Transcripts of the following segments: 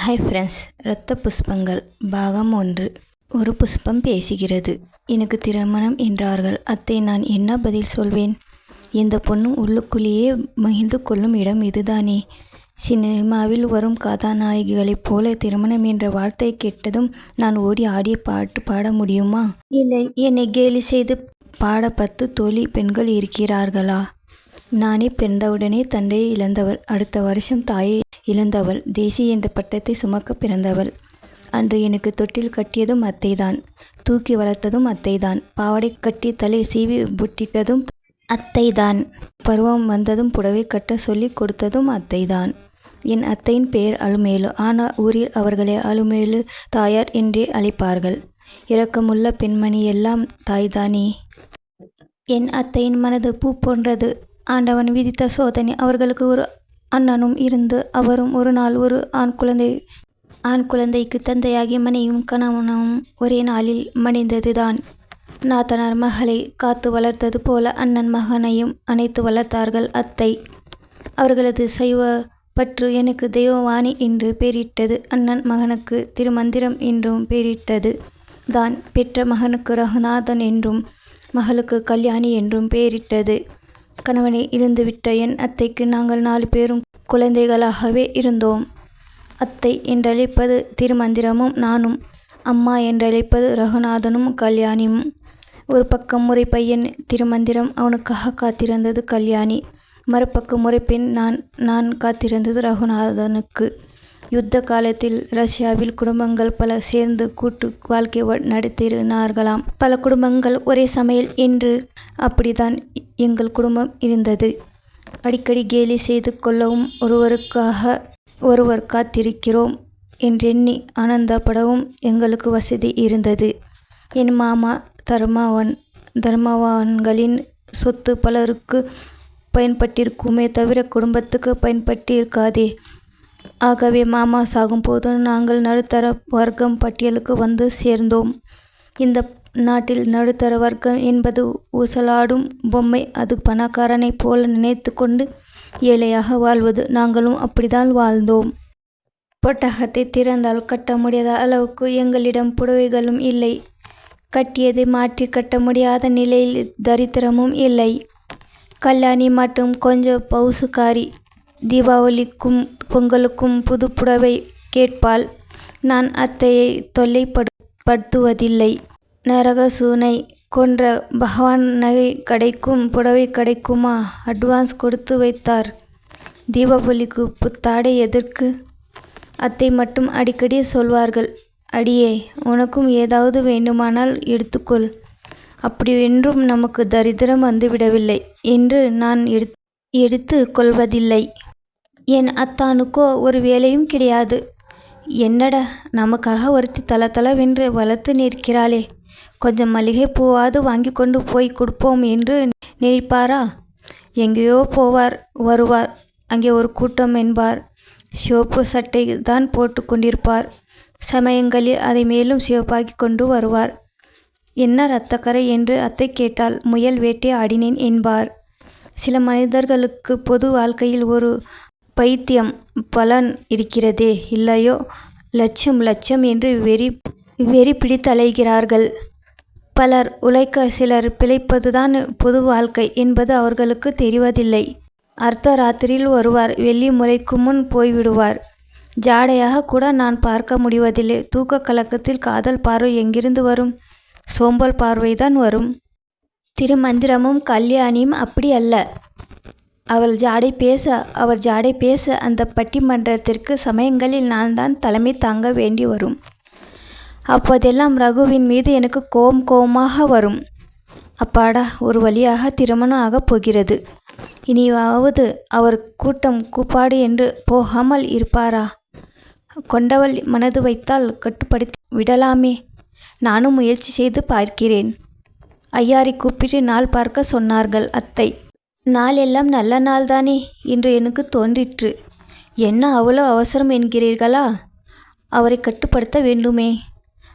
Hi friends இரத்த புஷ்பங்கள் பாகம் ஒன்று. ஒரு புஷ்பம் பேசுகிறது. எனக்கு திருமணம் என்றார்கள். அத்தை நான் என்ன பதில் சொல்வேன்? எந்த பொண்ணும் உள்ளுக்குள்ளேயே மகிழ்ந்து கொள்ளும் இடம் இதுதானே? சினிமாவில் வரும் கதாநாயகிகளைப் போல திருமணம் என்ற வார்த்தை கேட்டதும் நான் ஓடி ஆடிய பாட்டு பாட முடியுமா? இல்லை. என்னை கேலி செய்து பாட பத்து தோழி பெண்கள் இருக்கிறார்களா? நானே பிறந்தவுடனே தந்தையை இழந்தவள் அடுத்த வருஷம் தாயை இழந்தவள். தேசி என்ற பட்டத்தை சுமக்க பிறந்தவள். அன்று எனக்கு தொட்டில் கட்டியதும் அத்தைதான். தூக்கி வளர்த்ததும் அத்தைதான். பாவாடை கட்டி தலை சீவி புட்டிட்டதும் அத்தைதான். பருவம் வந்ததும் புடவை கட்ட சொல்லி கொடுத்ததும் அத்தைதான். என் அத்தையின் பெயர் அலுமேலு ஆனால் ஊரில் அவர்களை அலுமேலு தாயார் என்றே அழைப்பார்கள். இரக்கமுள்ள பெண்மணி எல்லாம் தாய்தானே. என் அத்தையின் மனது பூ போன்றது. ஆண்டவன் விதித்த சோதனை அவர்களுக்கு ஒரு அண்ணனும் இருந்து அவரும் ஒரு நாள் ஒரு ஆண் குழந்தை ஆண் குழந்தைக்கு தந்தையாகி மனையும் கணவனும் ஒரே நாளில் மணிந்ததுதான். நாத்தனார் மகளை காத்து வளர்த்தது போல அண்ணன் மகனையும் அணைத்து வளர்த்தார்கள் அத்தை. அவர்களது சைவ பற்று எனக்கு தெய்வவாணி என்று பெயரிட்டது அண்ணன் மகனுக்கு திருமந்திரம் என்றும் பெயரிட்டது தான் பெற்ற மகனுக்கு ரகுநாதன் என்றும் மகளுக்கு கல்யாணி என்றும் பெயரிட்டது கணவனை இழந்துவிட்ட என் அத்தைக்கு நாங்கள் நாலு பேரும் குழந்தைகளாகவே இருந்தோம். அத்தை என்றழைப்பது திருமந்திரமும் நானும் அம்மா என்றழைப்பது ரகுநாதனும் கல்யாணியும். ஒரு பக்கம் முறை பையன் திருமந்திரம் அவனுக்காக காத்திருந்தது கல்யாணி. மறுபக்கம் முறை பெண் நான் நான் காத்திருந்தது ரகுநாதனுக்கு. யுத்த காலத்தில் ரஷ்யாவில் குடும்பங்கள் பல சேர்ந்து கூட்டு வாழ்க்கை நடத்தினார்களாம். பல குடும்பங்கள் ஒரே சமையல் என்று அப்படிதான் எங்கள் குடும்பம் இருந்தது. அடிக்கடி கேலி செய்து கொள்ளவும் ஒருவருக்காக ஒருவர் காத்திருக்கிறோம் என்றெண்ணி ஆனந்தப்படவும் எங்களுக்கு வசதி இருந்தது. என் மாமா தர்மாவன் தர்மவான்களின் சொத்து பலருக்கு பயன்பட்டிருக்குமே தவிர குடும்பத்துக்கு பயன்பட்டிருக்காதே. ஆகவே மாமா சாகும்போது நாங்கள் நடுத்தர வர்க்கம் பட்டியலுக்கு வந்து சேர்ந்தோம். இந்த நாட்டில் நடுத்தர வர்க்கம் என்பது ஊசலாடும் பொம்மை. அது பணக்காரனைப் போல நினைத்து கொண்டு ஏழையாக வாழ்வது. நாங்களும் அப்படித்தான் வாழ்ந்தோம். பொட்டகத்தை திறந்தால் கட்ட முடியாத அளவுக்கு எங்களிடம் புடவைகளும் இல்லை. கட்டியதை மாற்றி கட்ட முடியாத நிலையில் தரித்திரமும் இல்லை. கல்யாணி மட்டும் கொஞ்சம் பவுசுக்காரி தீபாவளிக்கும் பொங்கலுக்கும் புது புடவை கேட்பாள். நான் அத்தையை தொல்லைப்படுத்துவதில்லை. நரகசூனை கொன்ற பகவான் நகை கடைக்கும் புடவை கிடைக்குமா? அட்வான்ஸ் கொடுத்து வைத்தார். தீபாவளிக்கு புத்தாடை எதற்கு? அத்தை மட்டும் அடிக்கடி சொல்வார்கள் அடியே உனக்கும் ஏதாவது வேண்டுமானால் எடுத்துக்கொள். அப்படி என்றும் நமக்கு தரித்திரம் வந்துவிடவில்லை என்று நான் எடுத்து எடுத்து கொள்வதில்லை. என் அத்தானுக்கோ ஒரு வேலையும் கிடையாது. என்னடா நமக்காக ஒருத்தி தல தளவென்று வளர்த்து நிற்கிறாளே. கொஞ்சம் மளிகை பூவாவது வாங்கி கொண்டு போய் கொடுப்போம் என்று நினைப்பாரா? எங்கேயோ போவார் வருவார். அங்கே ஒரு கூட்டம் என்பார். சிவப்பு சட்டை தான் போட்டு கொண்டிருப்பார். சமயங்களில் அதை மேலும் சிவப்பாக்கி கொண்டு வருவார். என்ன இரத்தக்கரை என்று அத்தை கேட்டால் முயல் வேட்டை ஆடினேன் என்பார். சில மனிதர்களுக்கு பொது வாழ்க்கையில் ஒரு பைத்தியம் பலன் இருக்கிறதே இல்லையோ? லட்சம் லட்சம் என்று வெறி வெறி பிடித்தலைகிறார்கள். பலர் உழைக்க சிலர் பிழைப்பதுதான் பொது வாழ்க்கை என்பது அவர்களுக்கு தெரிவதில்லை. அர்த்த ராத்திரியில் வருவார் வெள்ளி முளைக்கும் முன் போய்விடுவார். ஜாடையாக கூட நான் பார்க்க முடிவதில்லை. தூக்க கலக்கத்தில் காதல் பார்வை எங்கிருந்து வரும்? சோம்பல் பார்வைதான் வரும். திருமந்திரமும் கல்யாணியும் அப்படி அல்ல. அவள் ஜாடை பேச அவர் ஜாடை பேச அந்த பட்டிமன்றத்திற்கு சமயங்களில் நான் தான் தலைமை தாங்க வேண்டி வரும். அப்போதெல்லாம் ரகுவின் மீது எனக்கு கோம் கோமாக வரும். அப்பாடா ஒரு வழியாக திருமணம் ஆகப் போகிறது. இனியாவது அவர் கூட்டம் கூப்பாடு என்று போகாமல் இருப்பாரா? கொண்டவள் மனது வைத்தால் கட்டுப்படுத்தி விடலாமே. நானும் முயற்சி செய்து பார்க்கிறேன். ஐயாரை கூப்பிட்டு நாள் பார்க்க சொன்னார்கள் அத்தை. நாள் எல்லாம் நல்ல நாள் தானே என்று எனக்கு தோன்றிற்று. என்ன அவ்வளோ அவசரம் என்கிறீர்களா? அவரை கட்டுப்படுத்த வேண்டுமே.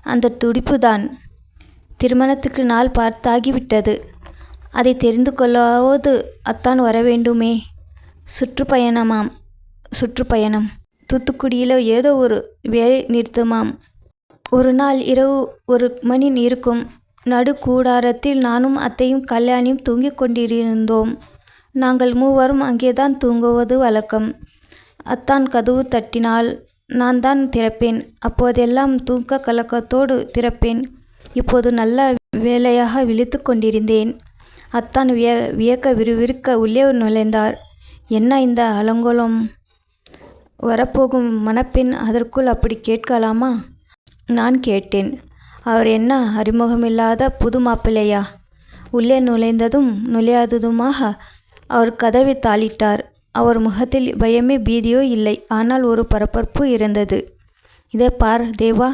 அந்த துடிப்பு தான் திருமணத்துக்கு நாள் பார்த்தாகிவிட்டது. அதை தெரிந்து கொள்ளாவது அத்தான் வர வேண்டுமே. சுற்றுப்பயணமாம். சுற்றுப்பயணம். தூத்துக்குடியில் ஏதோ ஒரு வேலை நிறுத்தமாம். ஒரு நாள் இரவு ஒரு மணி இருக்கும். நடு கூடாரத்தில் நானும் அத்தையும் கல்யாணியும் தூங்கிக் கொண்டிருந்தோம். நாங்கள் மூவரும் அங்கேதான் தூங்குவது வழக்கம். அத்தான் கதவு தட்டினால் நான் தான் திறப்பேன். அப்போதெல்லாம் தூக்க கலக்கத்தோடு திறப்பேன். இப்போது நல்ல வேலையாக விழித்து கொண்டிருந்தேன். அத்தான் விய வியக்க விறுவிறுக்க உள்ளே நுழைந்தார். என்ன இந்த அலங்கோலம்? வரப்போகும் மணப்பெண் அதற்குள் அப்படி கேட்கலாமா? நான் கேட்டேன். அவர் என்ன அறிமுகமில்லாத புது மாப்பிள்ளையா? உள்ளே நுழைந்ததும் நுழையாததுமாக அவர் கதவை தாளிட்டார். அவர் முகத்தில் பயமே பீதியோ இல்லை. ஆனால் ஒரு பரபரப்பு இருந்தது. இதே பார் தேவா.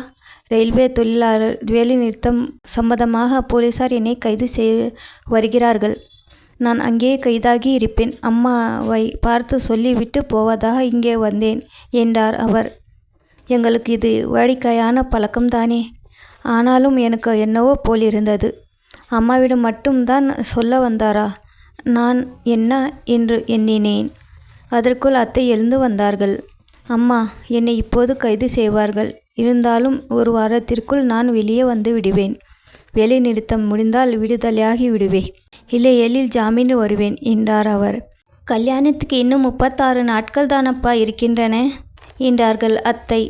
ரயில்வே தொழிலாளர் வேலைநிறுத்தம் சம்பந்தமாக போலீசார் என்னை கைது செய்ய வருகிறார்கள். நான் அங்கேயே கைதாகி இருப்பேன். அம்மாவை பார்த்து சொல்லிவிட்டு போவதாக இங்கே வந்தேன் என்றார் அவர். எங்களுக்கு இது வாடிக்கையான பழக்கம்தானே ஆனாலும் எனக்கு என்னவோ போல் இருந்தது அம்மாவிடம் மட்டும்தான் சொல்ல வந்தாரா? நான் என்ன என்று எண்ணினேன். அதற்குள் அத்தை எழுந்து வந்தார்கள். அம்மா என்னை இப்போது கைது செய்வார்கள். இருந்தாலும் ஒரு வாரத்திற்குள் நான் வெளியே வந்து விடுவேன். வேலை நிறுத்தம் முடிந்தால் விடுதலையாகி விடுவேன் இல்லையேலில் ஜாமீன் வருவேன் என்றார் அவர். கல்யாணத்துக்கு இன்னும் முப்பத்தாறு நாட்கள் தானப்பா இருக்கின்றன என்றார்கள் அத்தை.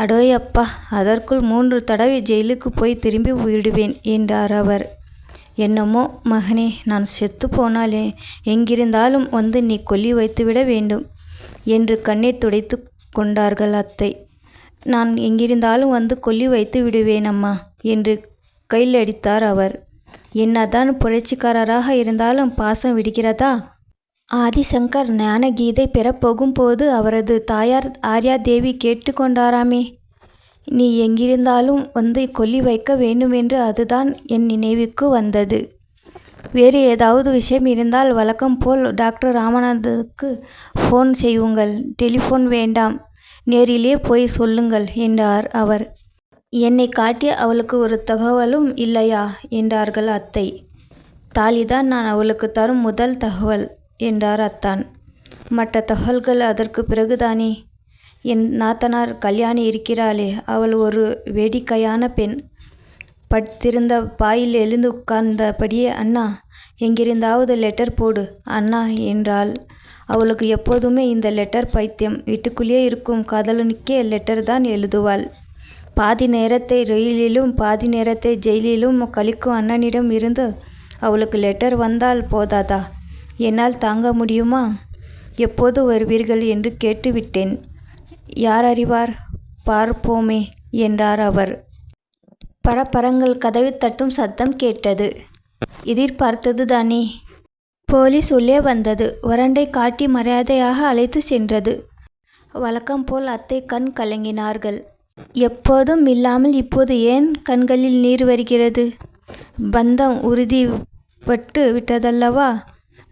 அடோயப்பா அதற்குள் மூன்று தடவை ஜெயிலுக்கு போய் திரும்பி விடுவேன் என்றார் அவர். என்னமோ மகனே நான் செத்து போனாலே எங்கிருந்தாலும் வந்து நீ கொல்லி வைத்துவிட வேண்டும் என்று கண்ணை துடைத்து கொண்டார்கள் அத்தை. நான் எங்கிருந்தாலும் வந்து கொல்லி வைத்து விடுவேன் அம்மா என்று கையில் அடித்தார் அவர். என்னதான் புரட்சிக்காரராக இருந்தாலும் பாசம் விடுகிறதா? ஆதிசங்கர் ஞானகீதை பெறப்போகும்போது அவரது தாயார் ஆர்யாதேவி கேட்டுக்கொண்டாராமே நீ எங்கிருந்தாலும் வந்து கொல்லி வைக்க வேண்டுமென்று அதுதான் என் நினைவுக்கு வந்தது. வேறு ஏதாவது விஷயம் இருந்தால் வழக்கம் போல் டாக்டர் ராமநாதனுக்கு ஃபோன் செய்யுங்கள். டெலிஃபோன் வேண்டாம். நேரிலே போய் சொல்லுங்கள் என்றார் அவர். என்னை காட்டிய அவளுக்கு ஒரு தகவலும் இல்லையா என்றார்கள் அத்தை. தாலிதான் நான் அவளுக்கு தரும் முதல் தகவல் என்றார் அத்தான். மற்ற தகவல்கள் அதற்கு பிறகுதானே? என் நாத்தனார் கல்யாணி இருக்கிறாளே அவள் ஒரு வேடிக்கையான பெண். படுத்திருந்த பாயில் எழுந்து உட்கார்ந்தபடியே அண்ணா எங்கிருந்தாவது லெட்டர் போடு அண்ணா என்றாள். அவளுக்கு எப்போதுமே இந்த லெட்டர் பைத்தியம். வீட்டுக்குள்ளேயே இருக்கும் காதலனுக்கே லெட்டர் தான் எழுதுவாள். பாதி நேரத்தை ரயிலிலும் பாதி நேரத்தை ஜெயிலிலும் கழிக்கும் அண்ணனிடம் இருந்து அவளுக்கு லெட்டர் வந்தால் போதாதா? என்னால் தாங்க முடியுமா? எப்போது வருவீர்கள்? என்று கேட்டுவிட்டேன். யார் அறிவார் பார்ப்போமே என்றார் அவர். பரபரங்கள் கதவை தட்டும் சத்தம் கேட்டது. எதிர்பார்த்தது தானே? போலீஸ் உள்ளே வந்தது. வறண்டை காட்டி மரியாதையாக அழைத்து சென்றது. வழக்கம் போல் அத்தை கண் கலங்கினார்கள். எப்போதும் இல்லாமல் இப்போது ஏன் கண்களில் நீர் வருகிறது? பந்தம் உறுதி பட்டு விட்டதல்லவா?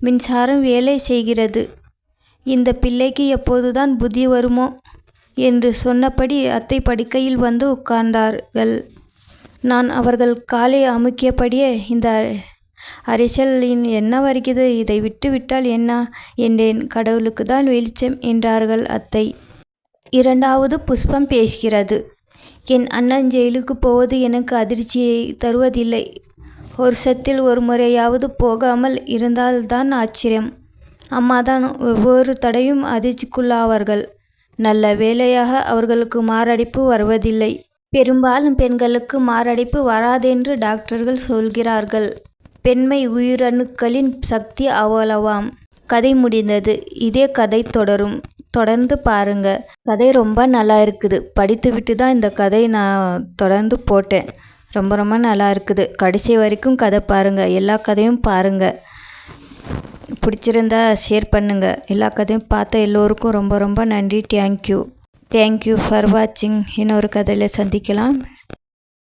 மின்சாரம் வேலை செய்கிறது. இந்த பிள்ளைக்கு எப்போதுதான் புத்தி வருமோ? என்று சொன்னபடி அத்தை படுக்கையில் வந்து உட்கார்ந்தார்கள். நான் அவர்கள் காலை அமுக்கியபடியே இந்த அரிசலின் என்ன வருகிறது? இதை விட்டுவிட்டால் என்ன? என்றேன். கடவுளுக்கு தான் வெளிச்சம் என்றார்கள் அத்தை. இரண்டாவது புஷ்பம் பேசுகிறது. என் அண்ணன் ஜெயிலுக்கு போவது எனக்கு அதிர்ச்சியை தருவதில்லை. வருஷத்தில் ஒரு முறையாவது போகாமல் இருந்தால்தான் ஆச்சரியம். அம்மா தான் ஒவ்வொரு தடையும் அதிர்ச்சிக்குள்ளாவார்கள். நல்ல வேலையாக அவர்களுக்கு மாரடைப்பு வருவதில்லை. பெரும்பாலும் பெண்களுக்கு மாரடைப்பு வராதென்று டாக்டர்கள் சொல்கிறார்கள். பெண்மை உயிரணுக்களின் சக்தி அவ்வளவாம். கதை முடிந்தது. இதே கதை தொடரும். தொடர்ந்து பாருங்க. கதை ரொம்ப நல்லா இருக்குது. படித்துவிட்டு தான் இந்த கதை நான் தொடர்ந்து போட்டேன். ரொம்ப ரொம்ப நல்லா இருக்குது. கடைசி வரைக்கும் கதை பாருங்கள் எல்லா கதையும் பாருங்கள் பிடிச்சிருந்தா ஷேர் பண்ணுங்கள் எல்லா கதையும் பார்த்த எல்லோருக்கும் ரொம்ப ரொம்ப நன்றி. தேங்க்யூ தேங்க்யூ ஃபார் வாட்சிங் இன்னொரு கதையில் சந்திக்கலாம்.